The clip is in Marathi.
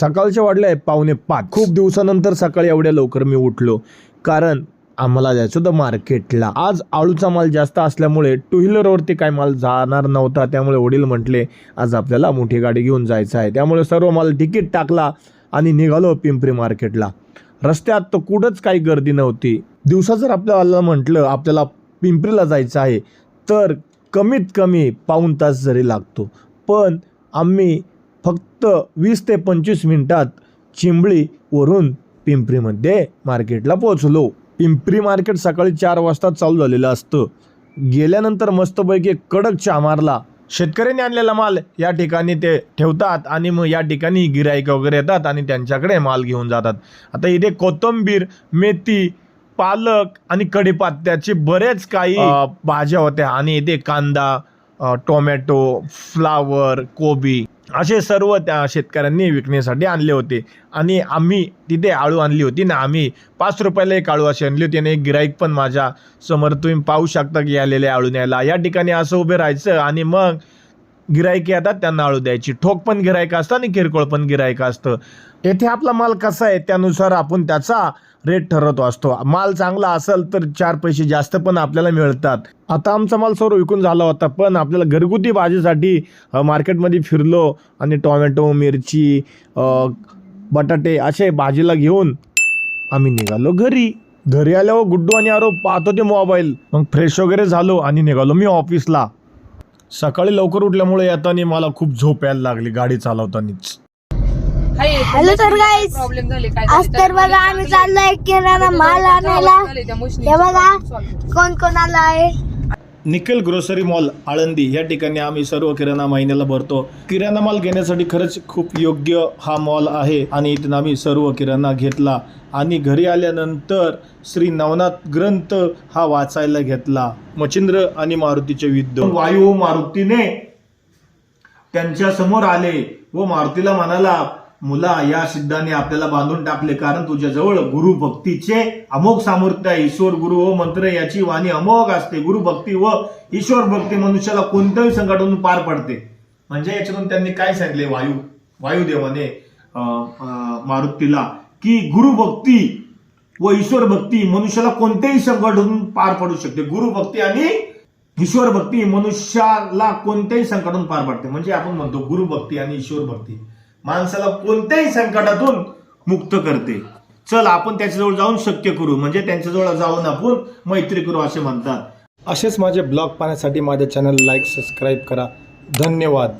सकाळचे वाढले पावणे पाच. खूप दिवसानंतर सकाळी एवढ्या लवकर मी उठलो. कारण आम्हाला जायचं होतं मार्केटला. आज आळूचा माल जास्त असल्यामुळे टू व्हीलरवरती काय माल जाणार नव्हता. त्यामुळे वडील म्हटले आज आपल्याला मोठी गाडी घेऊन जायचं आहे. त्यामुळे सर्व माल तिकीट टाकला आणि निघालो पिंपरी मार्केटला. रस्त्यात तर कुठंच काही गर्दी नव्हती. दिवसा जर आपल्याला म्हटलं आपल्याला पिंपरीला जायचं आहे तर कमीत कमी पाऊण तास जरी लागतो. पण आम्ही फक्त वीस ते पंचवीस मिनिटात चिंबळीवरून पिंपरीमध्ये मार्केटला पोहोचलो. पिंपरी मार्केट सकाळी चार वाजता चालू झालेलं असतं. गेल्यानंतर मस्तपैकी कडक चहा मारला. शेतकऱ्यांनी आणलेला माल या ठिकाणी ते ठेवतात आणि मग या ठिकाणी गिराईक वगैरे येतात आणि त्यांच्याकडे माल घेऊन जातात. आता इथे कोथिंबीर मेथी पालक आणि कढीपत्त्याचे बरेच काही भाज्या होत्या. आणि इथे कांदा टोमॅटो फ्लावर कोबी. असे सर्व त्या शेतकऱ्यांनी विकण्यासाठी आणले होते. आणि आम्ही तिथे आळू आणली होती ना आम्ही पाच रुपयाला एक आळू अशी आणली होती आणि एक गिराईक पण माझ्यासमोर तुम्ही पाहू शकता की आलेले आळू न्यायला. या ठिकाणी असं उभे राहायचं आणि मग गिरायक येतात त्यांना आळू द्यायची. ठोक पण गिरायक असतं आणि किरकोळ पण गिरायक असतं. येथे आपला माल कसा आहे त्यानुसार आपण त्याचा रेट ठरवतो असतो. माल चांगला असेल तर चार पैसे जास्त पण आपल्याला मिळतात. आता आमचा माल सर्व विकून झाला होता पण आपल्याला घरगुती भाजीसाठी मार्केटमध्ये फिरलो आणि टोमॅटो मिरची बटाटे असे भाजीला घेऊन आम्ही निघालो घरी. घरी आल्यावर गुड्डू आणि आरोप पाहतो ते मोबाईल मग फ्रेश वगैरे झालो आणि निघालो मी ऑफिसला सकाळी लवकर उठल्यामुळे येताना मला खूप झोप यायला लागली गाडी चालवतानीच. हॅलो तर गाईज प्रॉब्लेम झाले? काय आज तर बघा आम्ही चाललोय किराणा माल आणायला. हे बघा कोण कोण आला आहे निखिल ग्रोसरी मॉल आळंदी. या ठिकाणी आम्ही सर्व किराणा महिन्याला भरतो. किराणा माल घेण्यासाठी खरंच खूप योग्य हा मॉल आहे आणि इथून आम्ही सर्व किराणा घेतला. आणि घरी आल्यानंतर श्री नवनाथ ग्रंथ हा वाचायला घेतला. मच्छिंद्र आणि मारुतीचे युद्ध. वायू मारुतीने त्यांच्यासमोर आले व मारुतीला म्हणाला मुला या सिद्धाने आपल्याला बांधून टाकले. कारण तुझ्याजवळ गुरु भक्तीचे अमोघ सामर्थ्य आहे. ईश्वर गुरु व मंत्र याची वाणी अमोघ असते. गुरु भक्ती व ईश्वर भक्ती मनुष्याला कोणत्याही संकटातून पार पडते. म्हणजे याच्यातून त्यांनी काय सांगितले? वायू वायुदेवाने मारुतीला की गुरु भक्ती व ईश्वर भक्ती मनुष्याला कोणत्याही संकटातून पार पडू शकते. गुरु भक्ती आणि ईश्वर भक्ती मनुष्याला कोणत्याही संकटातून पार पडते. म्हणजे आपण म्हणतो गुरु भक्ती आणि ईश्वर भक्ती. माणसाला कोणत्याही संकटातून मुक्त करते. चल आपण त्याच्याजवळ जाऊन शक्य करू. म्हणजे त्यांच्याजवळ जाऊन आपण मैत्री करू असे म्हणतात. असेच माझे ब्लॉग पाहण्यासाठी माझ्या चॅनल लाईक सबस्क्राईब करा. धन्यवाद.